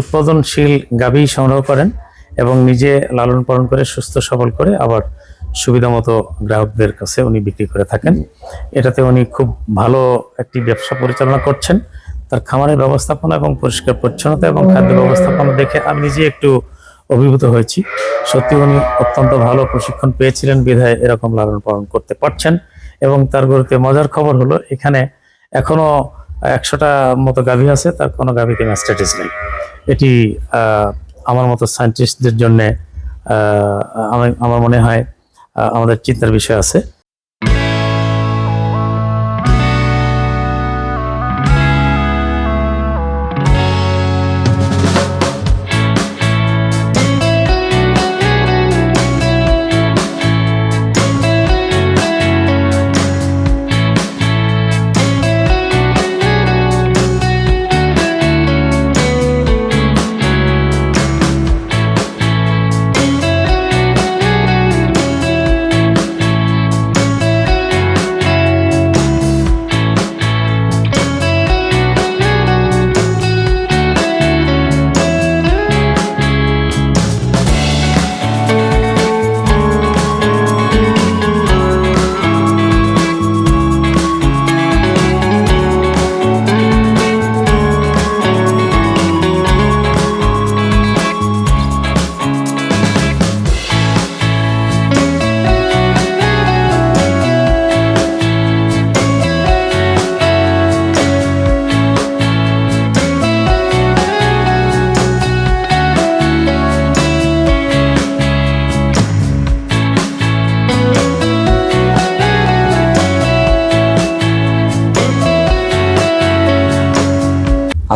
উৎপাদনশীল গাভী সংগ্রহ করেন এবং নিজে লালন পালন করে, সুস্থ, সবল করে আবার সুবিধা মতো গ্রাহকদের কাছে উনি বিক্রি করে থাকেন। এটাতে উনি খুব ভালো একটি ব্যবসা পরিচালনা করছেন। তার খামারের ব্যবস্থাপনা এবং পরিষ্কার পরিচ্ছন্নতা এবং খাদ্য ব্যবস্থাপনা দেখে আমি নিজে একটু অভিভূত হয়েছি। সত্যি উনি অত্যন্ত ভালো প্রশিক্ষণ পেয়েছিলেন, বিধায় এরকম লালন পালন করতে পারছেন এবং তার গরুতে মজার খবর হলো, এখানে এখনও একশোটা মতো গাভী আছে, তার কোনো গাভী কেনা স্ট্যাটিস নেই। এটি আমার মতো সায়েন্টিস্টদের জন্যে আমার আমার মনে হয় আমাদের চিন্তার বিষয় আছে।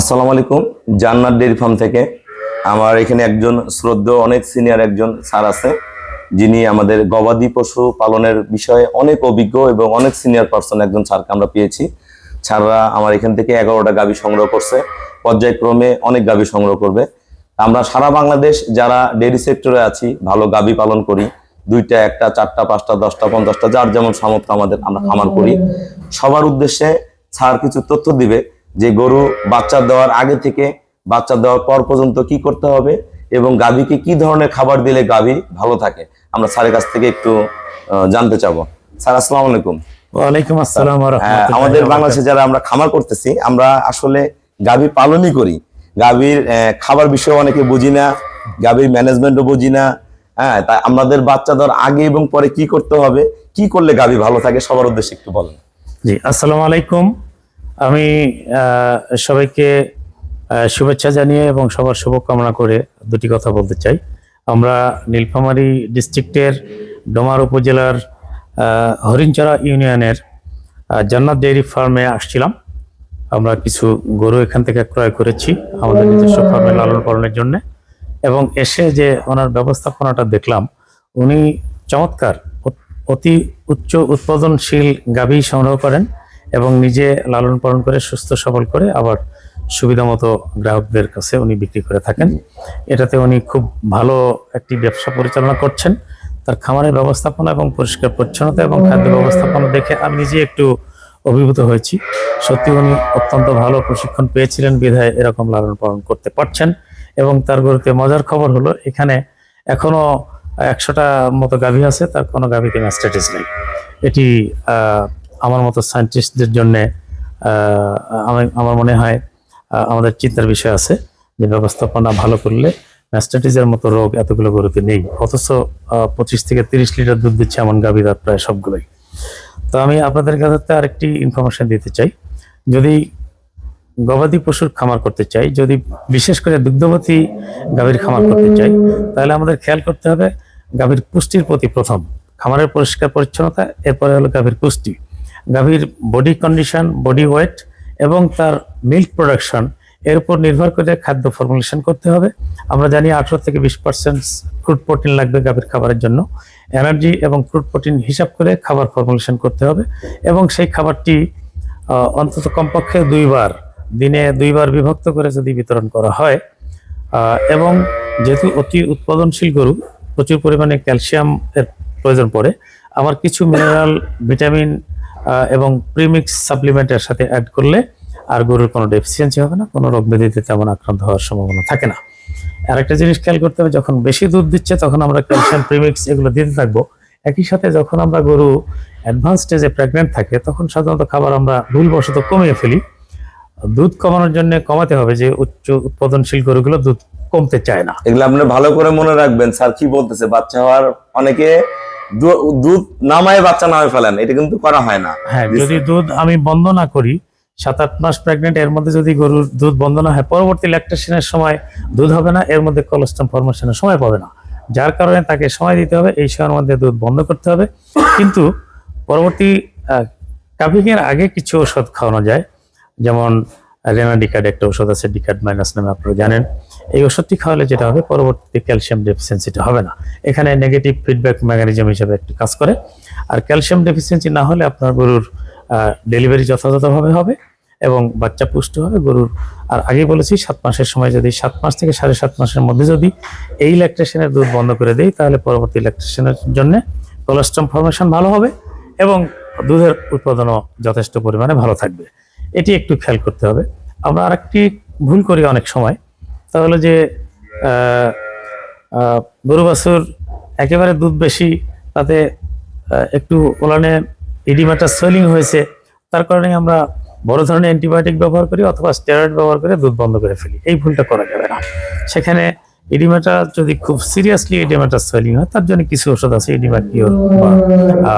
আসসালামু আলাইকুম, জান্নাত ডেয়ারি ফার্ম থেকে। আমার এখানে একজন শ্রদ্ধেয়, অনেক সিনিয়র একজন স্যার আছে, যিনি আমাদের গবাদি পশু পালনের বিষয়ে অনেক অভিজ্ঞ এবং অনেক সিনিয়র পার্সন একজন স্যারকে আমরা পেয়েছি। স্যাররা আমার এখান থেকে এগারোটা গাভী সংগ্রহ করছে, পর্যায়ক্রমে অনেক গাভী সংগ্রহ করবে। আমরা সারা বাংলাদেশ যারা ডেয়ারি সেক্টরে আছি, ভালো গাভী পালন করি, দুইটা, একটা, চারটা, পাঁচটা, দশটা, পঞ্চাশটা, যার যেমন সামর্থ্য আমাদের আমরা খামার করি। সবার উদ্দেশ্যে স্যার কিছু তথ্য দিবে যে গরু বাচ্চা দেওয়ার আগে থেকে বাচ্চা দেওয়ার পর পর্যন্ত কি করতে হবে এবং গাভীকে কি ধরনের খাবার দিলে গাভী ভালো থাকে? আমরা স্যারের কাছ থেকে একটু জানতে চাবো। স্যার আসসালামু আলাইকুম। ওয়ালাইকুম আসসালাম হ্যাঁ, আমাদের বাংলাদেশে যারা আমরা খামার করতেছি আমরা আসলে গাভী পালনই করি। গাভীর খাবার বিষয়ে অনেকে বুঝি না গাভীর ম্যানেজমেন্টও বুঝি না। হ্যাঁ তাই আমাদের বাচ্চা দেওয়ার আগে এবং পরে কি করতে হবে কি করলে গাভী ভালো থাকে সবার উদ্দেশ্যে একটু বলেন। জি আসসালামু আলাইকুম। আমি সবাইকে শুভেচ্ছা জানিয়ে এবং সবার শুভকামনা করে দুটি কথা বলতে চাই। আমরা নীলফামারী ডিস্ট্রিক্টের ডোমার উপজেলার আহ, হরিণচড়া ইউনিয়নের জান্নাত ডেয়ারি ফার্মে আসছিলাম। আমরা কিছু গরু এখান থেকে ক্রয় করেছি আমাদের নিজস্ব ফার্মে লালন পালনের জন্য। এবং এসে যে ওনার ব্যবস্থাপনাটা দেখলাম উনি চমৎকার অতি উচ্চ উৎপাদনশীল গাভী সংগ্রহ করেন। এবং নিজে লালন পালন করে, সুস্থ সবল করে আবার সুবিধা মতো গ্রাহকদের কাছে উনি বিক্রি করে থাকেন। এটাতে উনি খুব ভালো একটি ব্যবসা পরিচালনা করছেন। তার খামারের ব্যবস্থাপনা এবং পরিষ্কার পরিচ্ছন্নতা এবং খাদ্য ব্যবস্থাপনা দেখে আমি নিজে একটু অভিভূত হয়েছি। সত্যি উনি অত্যন্ত ভালো প্রশিক্ষণ পেয়েছিলেন, বিধায় এরকম লালন পালন করতে পারছেন এবং তার গরুতে মজার খবর হলো, এখানে এখনও একশোটা মতো গাভী আছে, তার কোনো গাভীতে ম্যাস্টাইটিস নেই। এটি আমার মতো সায়েন্টিস্টদের জন্য আমার মনে হয় আমাদের চিন্তার বিষয় আছে যে ব্যবস্থাপনা ভালো করলে ম্যাস্টাইটিসের মতো রোগ এতগুলো গরুতে নেই। অথচ পঁচিশ থেকে তিরিশ লিটার দুধ দিচ্ছে এমন গাভীরা প্রায় সবগুলোই। তো আমি আপনাদের কাছে আরেকটি ইনফরমেশন দিতে চাই। যদি গবাদি পশুর খামার করতে চাই, যদি বিশেষ করে দুগ্ধবতী গাভীর খামার করতে চাই, তাহলে আমাদের খেয়াল করতে হবে গাভীর পুষ্টির প্রতি প্রথম। খামারের পরিষ্কার পরিচ্ছন্নতা, এরপরে হলো গাভীর পুষ্টি। গাভীর বডি কন্ডিশন বডি ওয়েট এবং তার মিল্ক প্রোডাকশন এর উপর নির্ভর করে খাদ্য ফর্মুলেশন করতে হবে। আমরা জানি আঠারো থেকে বিশ পার্সেন্ট ক্রুড প্রোটিন লাগবে গাভীর খাবারের জন্য। এনার্জি এবং ক্রুড প্রোটিন হিসাব করে খাবার ফর্মুলেশন করতে হবে এবং সেই খাবারটি অন্তত কমপক্ষে দুইবার, দিনে দুইবার বিভক্ত করে যদি বিতরণ করা হয় এবং যেহেতু অতি উৎপাদনশীল গরু, প্রচুর পরিমাণে ক্যালসিয়াম এর প্রয়োজন পড়ে, আমার কিছু মিনারেল ভিটামিন এবং প্রিমিক্স সাপ্লিমেন্টের সাথে অ্যাড করলে আর গরুর কোনো ডেফিসিয়েন্সি হবে না, কোনো রোগ ব্যাধিতে তেমন আক্রান্ত হওয়ার সম্ভাবনা থাকে না। আর একটা জিনিস খেয়াল করতে হবে, যখন বেশি দুধ দিচ্ছে তখন আমরা ক্যালসিয়াম প্রিমিক্স এগুলো দিতে থাকব। একই সাথে যখন আমরা গরু অ্যাডভান্স স্টেজে প্রেগনেন্ট থাকে, তখন সাধারণত খাবার আমরা ভুলবশত কমিয়ে ফেলি। দুধ কমানোর জন্য কমাতে হবে যে উচ্চ উৎপাদনশীল গরুগুলো দুধ কমতে চায় না। এগুলো আপনি ভালো করে মনে রাখবেন, স্যার কি বলতেছে? বাচ্চা হওয়ার অনেকে দুধ নামায় বাচ্চা নামে ফেলেন এটা কিন্তু করা হয় না। হ্যাঁ যদি দুধ আমি বন্ধ না করি সাত আট মাস প্রেগনেন্ট এর মধ্যে যদি গরুর দুধ বন্ধ না হয় পরবর্তী ল্যাকটেশনের সময় দুধ হবে না এর মধ্যে কোলেস্ট্রম ফরমেশনের সময় পাবে না। যার কারণে তাকে সময় দিতে হবে এই সময়ের মধ্যে দুধ বন্ধ করতে হবে। কিন্তু পরবর্তী কাভিংয়ের আগে কিছু ওষুধ খাওয়ানো যায়। যেমন রেনাডিকার্ড একটা ওষুধ আছে ডিকার্ড মাইনাস নামে আপনারা জানেন। এই ওষুধটি খাওয়ালে যেটা হবে, পরবর্তীতে ক্যালসিয়াম ডেফিসিয়েন্সিটা হবে না। এখানে নেগেটিভ ফিডব্যাক মেকানিজম হিসেবে একটি কাজ করে। আর ক্যালসিয়াম ডেফিসিয়েন্সি না হলে আপনার গরুর ডেলিভারি যথাযথভাবে হবে এবং বাচ্চা পুষ্ট হবে গরুর। আর আগে বলেছি, সাত মাসের সময় যদি, সাত মাস থেকে সাড়ে সাত মাসের মধ্যে যদি এই ল্যাকটেশনের দুধ বন্ধ করে দেই, তাহলে পরবর্তী ল্যাকটেশনের জন্য কোলেস্ট্রম ফর্মেশন ভালো হবে এবং দুধের উৎপাদনও যথেষ্ট পরিমাণে ভালো থাকবে। এটি একটু খেয়াল করতে হবে। আমরা আরেকটি ভুল করি অনেক সময়। তাহলে যে আহ, আহ, গরু বাছুর একেবারে দুধ বেশি তাতে একটু ওলানে ইডিমাটা সোয়েলিং হয়েছে তার কারণে আমরা বড় ধরনের অ্যান্টিবায়োটিক ব্যবহার করি অথবা স্টেরয়েড ব্যবহার করে দুধ বন্ধ করে ফেলি। এই ভুলটা করা যাবে না। সেখানে ইডিমাটা যদি খুব সিরিয়াসলি ইডিমাটা সোয়েলিং হয় তার জন্য কিছু ওষুধ আছে ইডিমা কিওর বা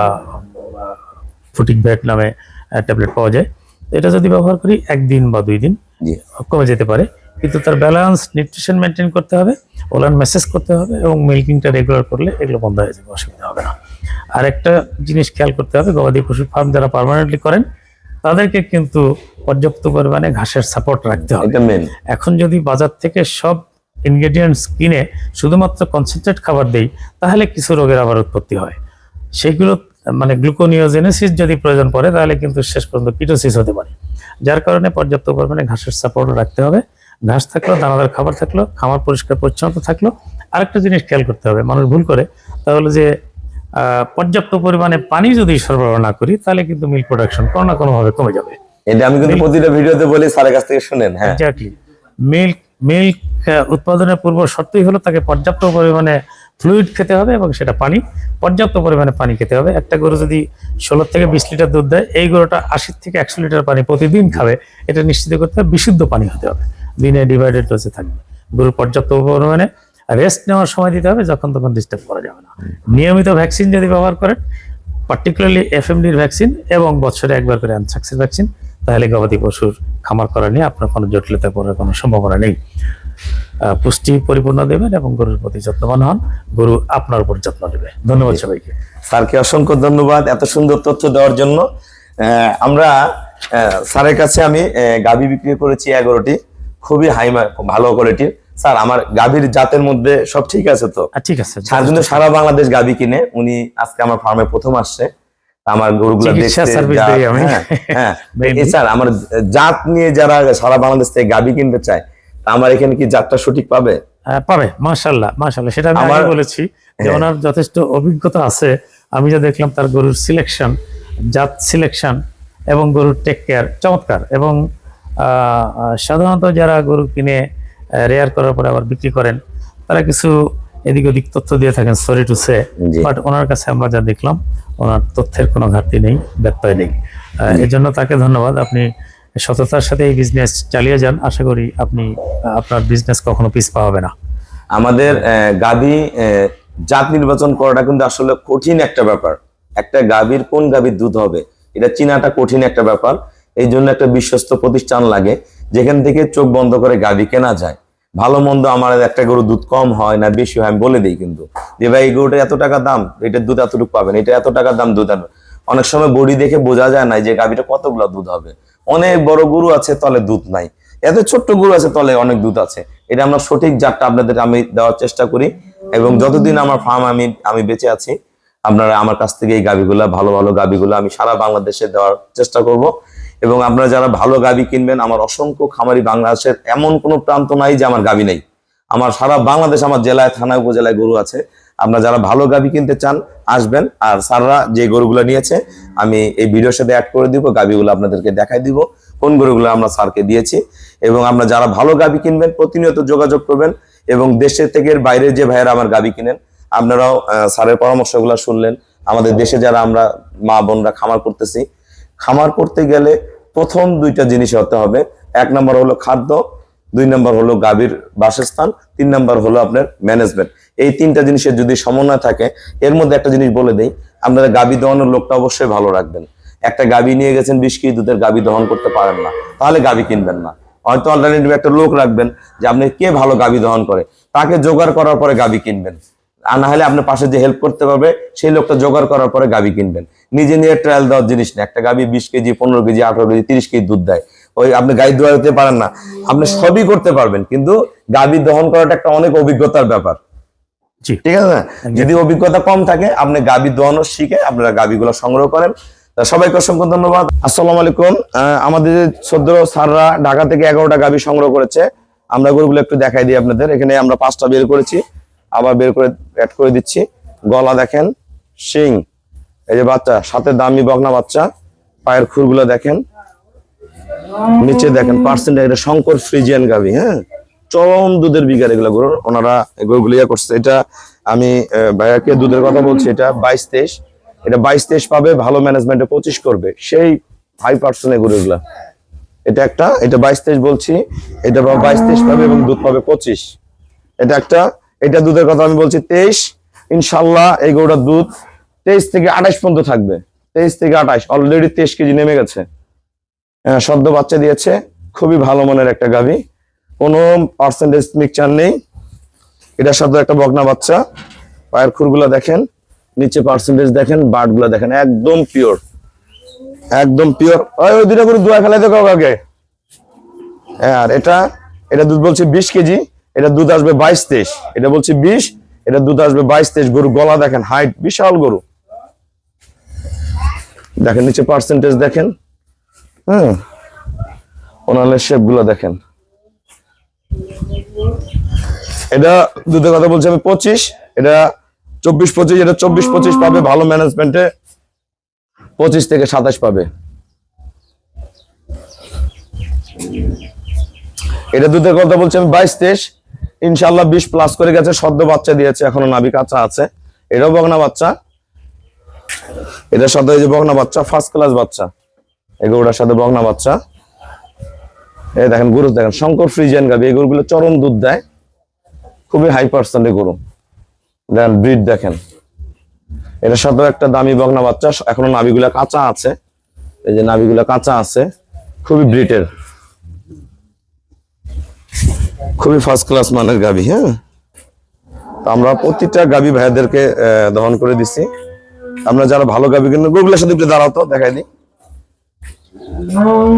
ফুটিক ব্যাট নামে ট্যাবলেট পাওয়া যায়। এটা যদি ব্যবহার করি একদিন বা দুই দিন কমে যেতে পারে। কিন্তু তার ব্যালেন্স নিউট্রিশন মেনটেন করতে হবে ওলান মেসেজ করতে হবে এবং মিল্কিংটা রেগুলার করলে এগুলো বন্ধ হয়ে যাবে অসুবিধা হবে না। আর একটা জিনিস খেয়াল করতে হবে গবাদি পশুর ফার্ম যারা পারমানেন্টলি করেন তাদেরকে কিন্তু পর্যাপ্ত পরিমাণে ঘাসের সাপোর্ট রাখতে হবে। এখন যদি বাজার থেকে সব ইনগ্রেডিয়েন্টস কিনে শুধুমাত্র কনসেন্ট্রেট খাবার দেই তাহলে কিছু রোগের আবার উৎপত্তি হয়। সেগুলো মানে গ্লুকোনিওজেনেসিস যদি প্রয়োজন পড়ে তাহলে কিন্তু শেষ পর্যন্ত কিটোসিস হতে পারে। যার কারণে পর্যাপ্ত পরিমাণে ঘাসের সাপোর্ট রাখতে হবে। ঘাস থাকল দানাদার খাবার থাকল খামার পরিষ্কার পরিচ্ছন্নতা থাকল। আরেকটা জিনিস খেয়াল করতে হবে মানুষ ভুল করে তাহলে যে পর্যাপ্ত পরিমাণে পানি যদি সরবরাহ না করি তাহলে কিন্তু মিল্ক প্রোডাকশন কোনো না কোনোভাবে কমে যাবে। এটা আমি কিন্তু প্রতিটা ভিডিওতে বলি স্যারের কাছ থেকে শুনেন হ্যাঁ। এক্স্যাক্টলি মিল্ক মিল্ক উৎপাদনের পূর্ব শর্তই হলো তাকে পর্যাপ্ত পরিমাণে ফ্লুইড খেতে হবে এবং সেটা পানি পর্যাপ্ত পরিমাণে পানি খেতে হবে। একটা গরু যদি ষোলো থেকে বিশ লিটার দুধ দেয় এই গরুটা আশি থেকে একশো লিটার পানি প্রতিদিন খাবে এটা নিশ্চিত করতে হবে বিশুদ্ধ পানি হতে হবে। দিনে ডিভাইডেড ডোজে থাকবে। গরুর পর্যাপ্ত পরিমাণে রেস্ট নেওয়ার সময় দিতে হবে, যখন তখন ডিস্টার্ব করা যাবে না। নিয়মিত ভ্যাকসিন যদি ব্যবহার করেন পার্টিকুলারলি এফএমডির ভ্যাকসিন এবং বছরে একবার করে অ্যানথ্রাক্সের ভ্যাকসিন তাহলে গবাদি পশুর খামার করা নিয়ে আপনার কোনো জটিলতা করার কোনো সম্ভাবনা নেই। পুষ্টি পরিপূর্ণ দেবেন এবং গরুর প্রতি যত্নবান হন। গরু আপনার উপর যত্ন নেবে। ধন্যবাদ সবাইকে। স্যারকে অসংখ্য ধন্যবাদ এত সুন্দর তথ্য দেওয়ার জন্য। আমরা স্যারের কাছে আমি গাভী বিক্রি করেছি এগারোটি। খুবই হাই ভালো কোয়ালিটির স্যার আমার গাভীর জাতের মধ্যে সব ঠিক আছে তো? ঠিক আছে স্যার কিন্তু সারা বাংলাদেশ গাভী কিনে উনি আজকে আমার ফার্মে প্রথম আসছে। আমার গরুগুলো দেখতে। হ্যাঁ, হ্যাঁ। স্যার আমার জাত নিয়ে যারা সারা বাংলাদেশ থেকে গাভী কিনতে চায় তা আমার এখানে কি জাতটা সঠিক পাবে? পাবে মাশাল্লাহ মাশাল্লাহ সেটা আমি আগে বলেছি যে হ্যাঁ। ওনার যথেষ্ট অভিজ্ঞতা আছে। আমি যা দেখলাম তার গরুর সিলেকশন জাত সিলেকশন এবং গরুর টেক কেয়ার চমৎকার। এবং সাধারণত যারা গরু কিনে রেয়ার করার পরে আবার বিক্রি করেন তারা কিছু এদিক ওদিক তথ্য দিয়ে থাকেন সরি টু সে বাট ওনার কাছে আমরা যা দেখলাম ওনার তথ্যের কোনো ঘাটতি নেই ব্যত্যয় নেই। আহ, এর জন্য তাকে ধন্যবাদ আপনি সততার সাথে এই বিজনেস চালিয়ে যান। আশা করি আপনি আপনার বিজনেস কখনো পিছ পাওয়াবে না। আমাদের গাভী জাত নির্বাচন করাটা কিন্তু আসলে কঠিন একটা ব্যাপার। একটা গাভীর কোন গাভীর দুধ হবে এটা চিনাটা কঠিন একটা ব্যাপার। এই জন্য একটা বিশ্বস্ত প্রতিষ্ঠান লাগে, যেখান থেকে চোখ বন্ধ করে গাভী কেনা যায়। ভালো মন্দ আমার একটা গরু দুধ কম হয় না, বেশি হয়, আমি বলে দিই কিন্তু। যে ভাই, এই গরুটা এত টাকা দাম? এটার দুধ এতটুকু পাবেন, এটা এত টাকা দাম দুধ অনেক সময় বডি দেখে বোঝা যায় না যে গাভীটা কতগুলো দুধ হবে। অনেক বড় গরু আছে, তলে দুধ নাই। এত ছোট্ট গরু আছে, তলে অনেক দুধ আছে। এটা আমরা সঠিক জাতটা আপনাদের আমি দেওয়ার চেষ্টা করি এবং যতদিন আমার ফার্ম আমি আমি বেঁচে আছি, আপনারা আমার কাছ থেকে এই গাভিগুলা, ভালো ভালো গাভিগুলো আমি সারা বাংলাদেশে দেওয়ার চেষ্টা করব। এবং আপনারা যারা ভালো গাবি কিনবেন আমার অসংখ্য খামারি বাংলাদেশের এমন কোনো প্রান্ত নাই যে আমার গাবি নেই। আমার সারা বাংলাদেশ আমার জেলায় থানা উপজেলায় গরু আছে। আপনারা যারা ভালো গাবি কিনতে চান আসবেন। আর স্যাররা যে গরুগুলো নিয়েছে আমি এই ভিডিওর সাথে অ্যাড করে দিব গাভিগুলো আপনাদেরকে দেখাই দিব কোন গরুগুলো আমরা স্যারকে দিয়েছি। এবং আমরা যারা ভালো গাবি কিনবেন প্রতিনিয়ত যোগাযোগ করবেন এবং দেশের থেকে বাইরে যে ভাইয়েরা আমার গাবি কিনেন আপনারাও আহ, স্যারের পরামর্শগুলো শুনলেন। আমাদের দেশে যারা আমরা মা বোনরা খামার করতেছি খামার করতে গেলে প্রথম দুইটা জিনিস হতে হবে। এক নম্বর হলো খাদ্য, দুই নম্বর হলো গাভীর বাসস্থান, তিন নম্বর হলো আপনার ম্যানেজমেন্ট এই তিনটা জিনিসের যদি সমন্বয় থাকে, এর মধ্যে একটা জিনিস বলে দেই, আপনারা গাভী দহনের লোকটা অবশ্যই ভালো রাখবেন। একটা গাভী নিয়ে গেছেন বিশ কেজি দুধের গাভী দহন করতে পারেন না, তাহলে গাভী কিনবেন না। হয়তো অল্টারনেটিভ একটা লোক রাখবেন যে আপনি কে ভালো গাভী দহন করে, তাকে জোগাড় করার পরে গাভী কিনবেন। আর না হলে আপনার পাশে যে হেল্প করতে পারবে, সেই লোকটা জোগাড় করার পরে গাভী কিনবেন। নিজে নিয়ে ট্রায়াল দেওয়ার জিনিস না একটা গাভী বিশ কেজি পনেরো কেজি আঠারো কেজি তিরিশ কেজি দুধ দেয়। ওই আপনি গাড়ি দোয়াতে পারেন না। আপনি সবই করতে পারবেন কিন্তু গাভী দহন করাটা একটা অনেক অভিজ্ঞতার ব্যাপার। ঠিক আছে না? যদি অভিজ্ঞতা কম থাকে আপনি গাভী দোয়ানো শিখে আপনারা গাভীগুলো সংগ্রহ করেন। সবাইকে অসংখ্য ধন্যবাদ। আসসালামু আলাইকুম। আহ, আমাদের সদ্য সাররা ঢাকা থেকে এগারোটা গাভী সংগ্রহ করেছে আমরা গরুগুলো একটু দেখাই দিই আপনাদের। এখানে আমরা পাঁচটা বের করেছি আবার বের করে অ্যাড করে দিচ্ছি। গলা দেখেন শিং। এই যে বাচ্চা, সাথে দামি বগনা বাচ্চা, পায়ের খুরগুলো দেখেন। নিচে দেখেন পার্সেন্ট এটা শঙ্কর ফ্রিজিয়ান গাভি হ্যাঁ? চরম দুধের বিঘার এগুলো গরু ওনারা গরুগুলো ইয়ে করছে। এটা আমি ভাইয়াকে দুধের কথা বলছি, এটা বাইশ তেইশ। এটা বাইশ তেইশ পাবে, ভালো ম্যানেজমেন্টে পঁচিশ করবে। সেই হাই পার্সেন্টের গরুগুলা এটা একটা, এটা বাইশ তেইশ বলছি, এটা বাইশ তেইশ পাবে এবং দুধ পাবে পঁচিশ। এটা একটা, এটা দুধের কথা আমি বলছি, তেইশ। ইনশাল্লাহ এই গরুটার দুধ তেইশ থেকে আঠাশ পর্যন্ত থাকবে। তেইশ থেকে আঠাশ অলরেডি তেইশ কেজি নেমে গেছে। আহ, সদ্য বাচ্চা দিয়েছে খুবই ভালো মানের একটা গাভী। কোনো পার্সেন্টেজ মিক্সচার নেই। এটার সাথে একটা বগনা বাচ্চা। পায়ের খুরগুলা দেখেন নিচে পার্সেন্টেজ দেখেন বার্ডগুলা দেখেন একদম পিওর একদম পিওর ওই দুটা করে দুয়া ফেলাই দেখো কাউকে। হ্যাঁ, আর এটা এটা দুধ বলছে বিশ কেজি এটা দুধ আসবে বাইশ তেইশ। এটা বলছে বিশ এটা দুধ আসবে বাইশ তেইশ। গরু গলা দেখেন হাইট বিশাল গরু। দেখেন, নিচে পার্সেন্টেজ দেখেন। হ্যাঁ ওনালের শেপগুলো দেখেন। এটা দুধের কথা বলছি আমি, পঁচিশ। এটা চব্বিশ, পঁচিশ। এটা চব্বিশ, পঁচিশ পাবে, ভালো ম্যানেজমেন্টে পঁচিশ থেকে সাতাশ পাবে। এটা দুধের কথা বলছি আমি, বাইশ, তেইশ। ইনশাল্লাহ বিশ প্লাস করে গেছে, সদ্য বাচ্চা দিয়েছে, এখনও নাভি কাঁচা আছে। এটাও বগনা বাচ্চা। এটার সাথে এই যে বগনা বাচ্চা ফার্স্ট ক্লাস বাচ্চা। এগুলোর সাথে বগনা বাচ্চা। এই দেখেন গরু, দেখেন শঙ্কর ফ্রিজিয়ান গাবি, এই গরুগুলো চরম দুধ দেয়। খুবই হাই পার্সেন্টের গরু। দেখেন ব্রিড দেখেন। এটার সাথেও একটা দামি বগনা বাচ্চা, এখনও নাভিগুলা কাঁচা আছে। এই যে নাভিগুলা কাঁচা আছে, খুবই ব্রিটের খুবই ফার্স্ট ক্লাস মানের গাবি হ্যাঁ? আমরা প্রতিটা গাবি ভাইয়াদেরকে দহন করে দিচ্ছি আমরা যারা ভালো গাবি কিনবেন গরুগুলোর সাথে একটু দাঁড়াও তো দেখাই দিই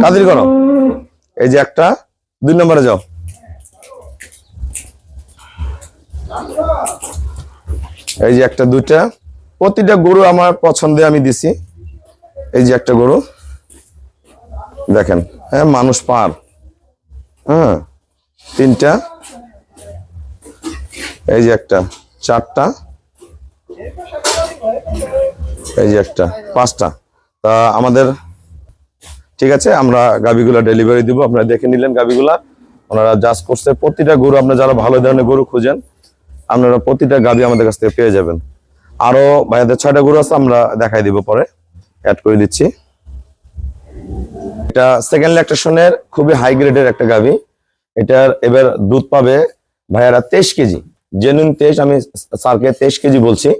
কাদের করো এই যে একটা, দুই নম্বরে যাও। এই যে একটা, দুইটা। প্রতিটা গরু আমার পছন্দে আমি দিছি। এই যে একটা গরু। দেখেন হ্যাঁ মানুষ পার। হ্যাঁ তিনটা। এই যে একটা, চারটা। এই যে একটা, পাঁচটা। তা আমাদের, ঠিক আছে, আমরা গাবিগুলা ডেলিভারি দিব। আপনারা দেখে নিলেন গাবিগুলা ওনারা জাজ করছে। প্রতিটা গরু আপনারা যারা ভালো ধরনের গরু খুঁজেন, আপনারা প্রতিটা গাবি আমাদের কাছ থেকে পেয়ে যাবেন। আরও ভাইয়াদের ছয়টা গরু আছে, আমরা দেখাই দিব পরে। অ্যাড করে দিচ্ছি। এটা সেকেন্ড ল্যাকটেশনের খুবই হাই গ্রেডের একটা গাবি এটার এবার দুধ পাবে ভাইয়ারা তেইশ কেজি। জেনুইন তেইশ, আমি স্যারকে তেইশ কেজি বলছি।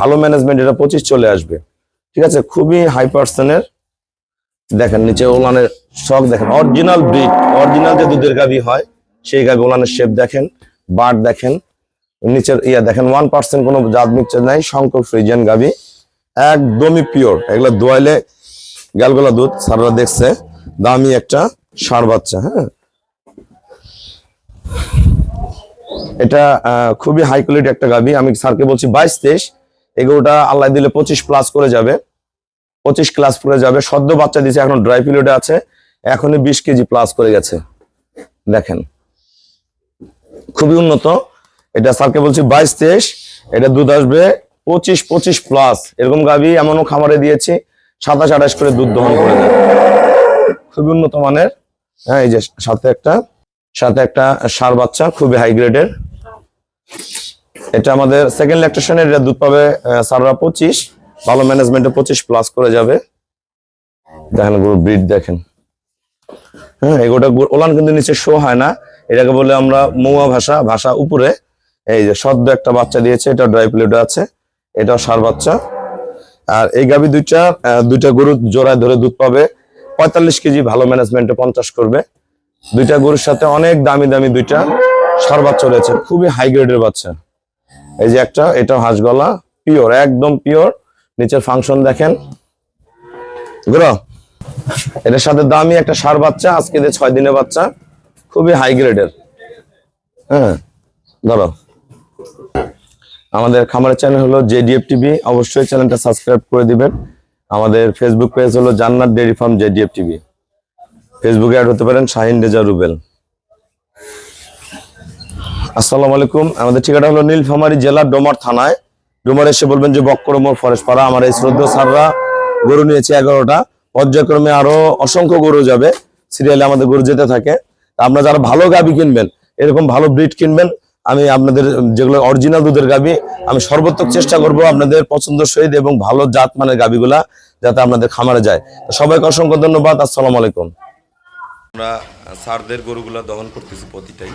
ভালো ম্যানেজমেন্ট এটা পঁচিশ চলে আসবে। ঠিক আছে? খুবই হাই পার্সেন্টের দেখেন, নিচে ওলানের শখ দেখেন। অরিজিনাল ব্রিড অরিজিনাল যে দুধের গাভি হয়, সেই গাভি ওলানের শেপ দেখেন, বাট দেখেন, নিচের ইয়া দেখেন ওয়ান পার্সেন্ট কোনো জাত মিক্সচার নাই, শঙ্কর ফ্রিজিয়ান গাভি। একদমই পিওর এগুলো দোয়াইলে গালগোলা দুধ সাররা দেখছে। দামি একটা সার বাচ্চা হ্যাঁ? এটা খুবই হাই কোয়ালিটি একটা গাভি। আমি স্যারকে বলছি বাইশ তেইশ, এগুলোটা আল্লাহ দিলে পঁচিশ প্লাস করে যাবে। পঁচিশ ক্লাস করে যাবে। সদ্য বাচ্চা দিয়েছে এখন ড্রাই পিরিয়ডে আছে। এখনই বিশ কেজি প্লাস করে গেছে। দেখেন। খুবই উন্নত। এটা স্যারকে বলছি বাইশ তেইশ, এটা দুধ আসবে পঁচিশ পঁচিশ প্লাস এরকম গাভি এমনও খামারে দিয়েছি, সাতাশ, আঠাশ করে দুধ দহন করে দেয়। খুবই উন্নত মানের। হ্যাঁ এই যে সাথে একটা। সাথে একটা সার বাচ্চা, খুবই হাই গ্রেডের এটা আমাদের সেকেন্ড ল্যাকটেশনের এটা দুধ পাবে সাররা পঁচিশ, ভালো ম্যানেজমেন্টে পঁচিশ প্লাস করে যাবে। দেখেন গরুর ব্রিড দেখেন। হ্যাঁ এগোটা গরু- ওলান কিন্তু নিচে শো হয় না। এটাকে বলে আমরা মৌয়া ভাষা ভাষা উপরে। এই যে সদ্য একটা বাচ্চা দিয়েছে, এটা ড্রাই প্লেট আছে, এটাও সার বাচ্চা। আর এই গাভী দুইটা দুইটা গরু জোড়ায় ধরে দুধ পাবে। পঁয়তাল্লিশ কেজি ভালো ম্যানেজমেন্টে পঞ্চাশ করবে। দুইটা গরুর সাথে অনেক দামি দামি দুইটা সার বাচ্চা রয়েছে, খুবই হাই গ্রেডের বাচ্চা। এই যে একটা এটা হাঁসগলা পিওর একদম পিওর নিচের ফাংশন দেখেন। এটার সাথে দামি একটা সার বাচ্চা, আজকে যে ছয় দিনের বাচ্চা, খুবই হাই গ্রেডের হ্যাঁ ধরো আমাদের খামারের চ্যানেল হলো জেডিএফ টিভি অবশ্যই চ্যানেলটা সাবস্ক্রাইব করে দিবেন। আমাদের ফেসবুক পেজ হলো Jannat dairy farm JDF TV ফেসবুকে অ্যাড হতে পারেন শাহিন রেজা রুবেল। আসসালামু আলাইকুম, আমাদের ঠিকানা হলো নীলফামারী জেলার ডোমার থানায়। ডোমার এসে বলবেন যে বক্করমোর ফরেস্ট পাড়া, আমার এই শ্রদ্ধা সাররা গরু নিয়েছে এগারোটা। পর্যায়ক্রমে আরও অসংখ্য গরু যাবে সিরিয়ালে আমাদের গরু যেতে থাকে। আপনারা যারা ভালো গাবি কিনবেন, এরকম ভালো ব্রিড কিনবেন, আমি আপনাদের যেগুলো অরিজিনাল দুধের গাবি, আমি সর্বোত্তক চেষ্টা করব আপনাদের পছন্দ সহিত এবং ভালো জাত মানের গাবিগুলা যাতে আপনাদের খামারে যায়। সবাইকে অসংখ্য ধন্যবাদ, আসসালামু আলাইকুম। আমরা সারদের গরুগুলা দহন করতেছি প্রতিটাই।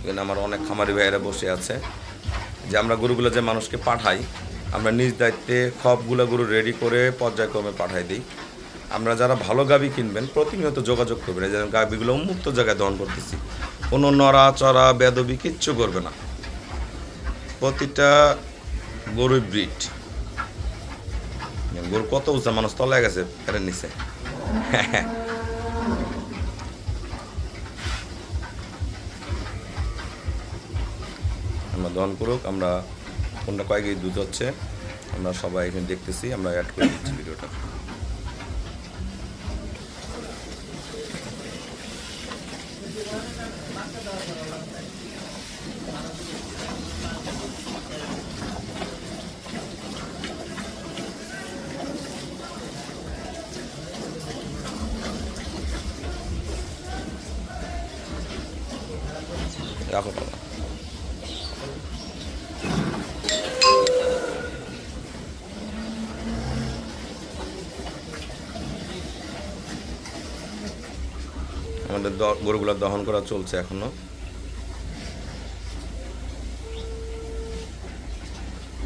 এখানে আমার অনেক খামারি ভাইয়েরা বসে আছে, যে আমরা গরুগুলো যে মানুষকে পাঠাই, আমরা নিজ দায়িত্বে খপগুলো গরু রেডি করে পর্যায়ক্রমে পাঠাই দিই। আমরা যারা ভালো গাবি কিনবেন, প্রতিনিয়ত যোগাযোগ করবেন, এই যে গাবিগুলো উন্মুক্ত জায়গায় দহন করতেছি। কোনো নড়া চড়া বেদবি কিচ্ছু করবে না। প্রতিটা গরু ব্রিড গরু কত উঁচা মানুষ তলায় গেছে ফেরের নিচে। আমরা দন করুক, আমরা কোনটা কয়েক কেজি দুধ হচ্ছে আমরা সবাই এখানে দেখতেছি, আমরা অ্যাড করে দিচ্ছি ভিডিওটা। গরুগুলো দহন করা চলছে এখনও।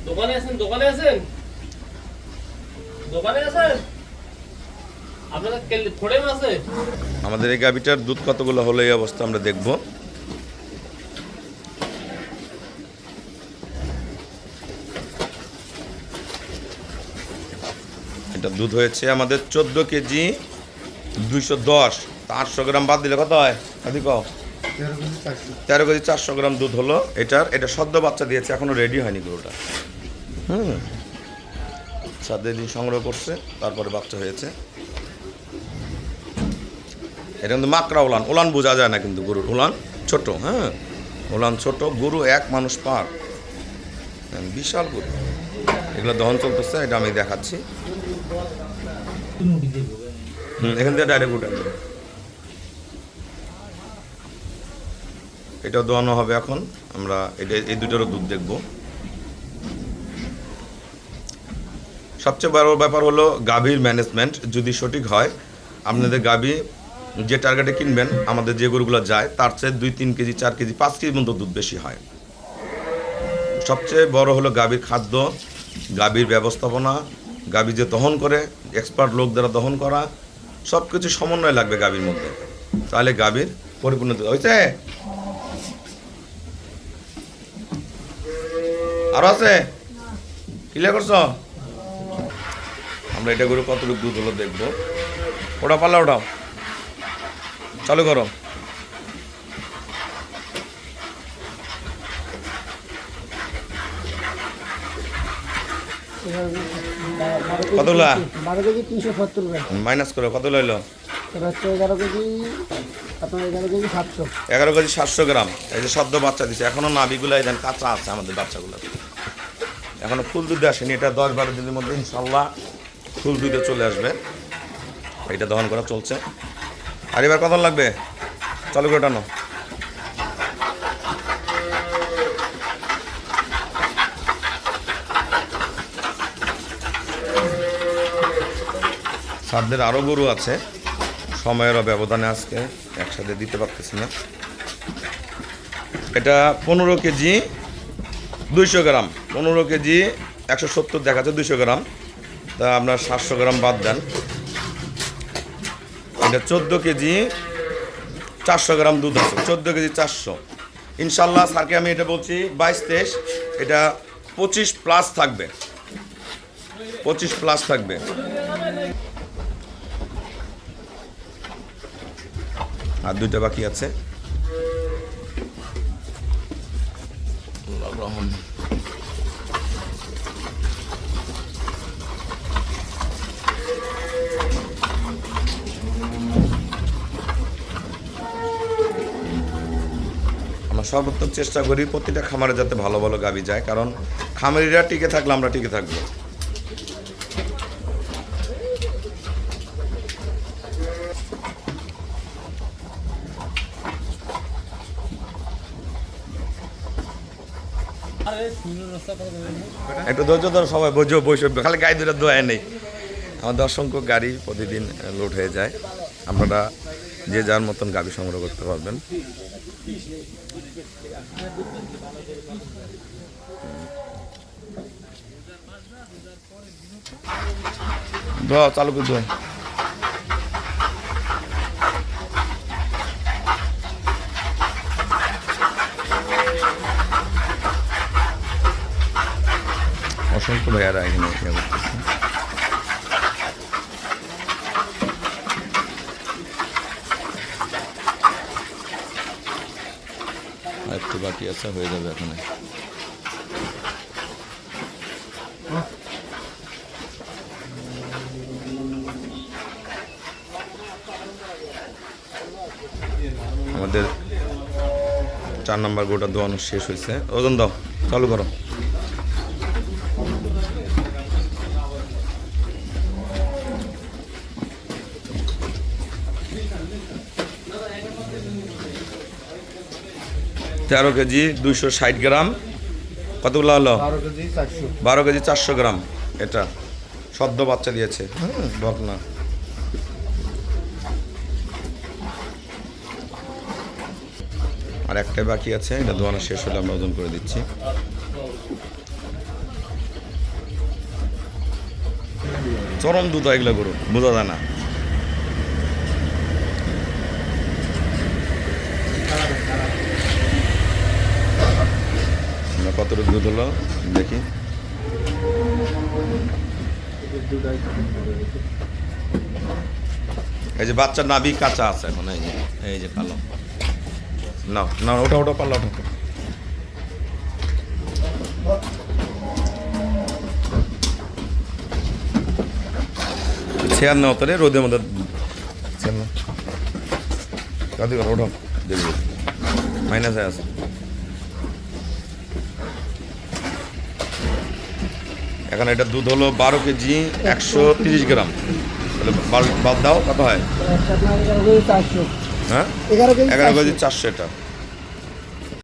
দোকানে আছেন? দোকানে আছেন? দোকানে আছেন? আপনাদের কেল- ফোড়েম আছে? আমাদের এই গাভিটার দুধ কতগুলো হলো এই অবস্থা আমরা দেখব। এটা দুধ হয়েছে আমাদের চোদ্দ কেজি দুইশো দশ। আটশো গ্রাম বাদ দিলে কত হয়? আদি কও তেরো কেজি চারশো গ্রাম দুধ হলো এটার। এটা সদ্য বাচ্চা দিয়েছে এখনও রেডি হয়নি গরুটা। হুম। সাত দিন সংগ্রহ করছে তারপরে বাচ্চা হয়েছে। এটা কিন্তু মাকড়া উলান। উলান বোঝা যায় না কিন্তু গরুর। উলান ছোট হ্যাঁ। উলান ছোট গরু এক মানুষ পার। হ্যাঁ, বিশাল গরু। এগুলো দহন চলতেছে এটা আমি দেখাচ্ছি। হুম এখান থেকে ডাইরেক্ট উঠে এটাও দোয়ানো হবে এখন। আমরা এটা, এই দুটোরও দুধ দেখব। সবচেয়ে বড় ব্যাপার হলো গাভীর ম্যানেজমেন্ট যদি সঠিক হয়, আপনাদের গাভী যে টার্গেটে কিনবেন, আমাদের যে গরুগুলো যায়, তার চেয়ে দুই, তিন কেজি, চার কেজি, পাঁচ কেজি মতো দুধ বেশি হয়। সবচেয়ে বড় হলো গাভীর খাদ্য, গাভীর ব্যবস্থাপনা, গাভী যে দহন করে এক্সপার্ট লোক দ্বারা দহন করা সব কিছু সমন্বয় লাগবে গাভীর মধ্যে। তাহলে গাভীর পরিপূর্ণ হয়েছে? আরও আছে? ক্লিয়ার করছ? আমরা এটা করে কতটুকু দুধ হলো দেখব। ওটা পাল্লা ওটাও চালু করো। কতগুলা? বারো কেজি তিনশো সত্তর মাইনাস করো কত এগারো কেজি এগারো কেজি সাতশো। গ্রাম। এই যে সদ্য বাচ্চা দিচ্ছে এখনও নাভিগুলো দেন কাঁচা আছে আমাদের বাচ্চাগুলো এখনও ফুল দুধে আসেনি, এটা দশ বারো দিনের মধ্যে ইনশাল্লাহ ফুল দুধে চলে আসবে। এটা দহন করা চলছে। আর এবার কত লাগবে? চালু করে টানো। সাধ্যের আরও গরু আছে। সময়েরও ব্যবধানে আজকে, একসাথে দিতে পারতেছি না। এটা পনেরো কেজি দুইশো গ্রাম। পনেরো কেজি, একশো সত্তর দেখাচ্ছে দুইশো গ্রাম। তা আপনার সাতশো গ্রাম বাদ দেন। এটা চোদ্দ কেজি, চারশো গ্রাম দুধ আছে। চোদ্দ কেজি, চারশো। ইনশাল্লাহ স্যারকে আমি এটা বলছি, বাইশ তেইশ, এটা পঁচিশ প্লাস থাকবে। পঁচিশ প্লাস থাকবে। আর দুইটা বাকি আছে। আমরা সর্বোত্তম চেষ্টা করি প্রতিটা খামারে যাতে ভালো ভালো গাবি যায়, কারণ খামারিরা টিকে থাকলে আমরা টিকে থাকব। একটু ধৈর্য ধরো, সবাই বসে বসে। খালি গাড়ি দুটো দোয়া নেই। আমাদের অসংখ্য গাড়ি প্রতিদিন লোড হয়ে যায়। আপনারা যে যার মতন গাড়ি সংগ্রহ করতে পারবেন। ধোয়া, চালু করে ধোয়া। অসংখ্য ভাইয়ারা এখানে ইয়ে করতেছে একটু বাকি আছে, হয়ে যাবে এখানে। আমাদের চার নম্বর গোটা দোয়ানো শেষ হয়েছে। ওজন দাও, চালু করো। তেরো কেজি দুইশো ষাট গ্রাম। কতগুলো হলো? বারো কেজি চারশো। গ্রাম। এটা সদ্য বাচ্চা দিয়েছে বকনা। আর একটাই বাকি আছে এটা দোয়ানো শেষ হলে আমরা ওজন করে দিচ্ছি। চরম দুধ এগুলো গরু বোঝা যায় না আমরা কতটুকু দুধ হলো, দেখি। এই যে বাচ্চার নাভি কাঁচা আছে এখন, এই যে এই যে কালো না না ওটা ওটা পাল্লা ওটা ছেয়ার না ওতরে রোদের মধ্যে ছেয়ার না কাদি ওটা দেখবি মাইনাসে আছে। এখন এটা দুধ হলো বারো কেজি একশো তিরিশ গ্রাম। তাহলে বাদ- দাও কত হয়? এগারো হ্যাঁ? এগারো। কেজি চারশো এটা।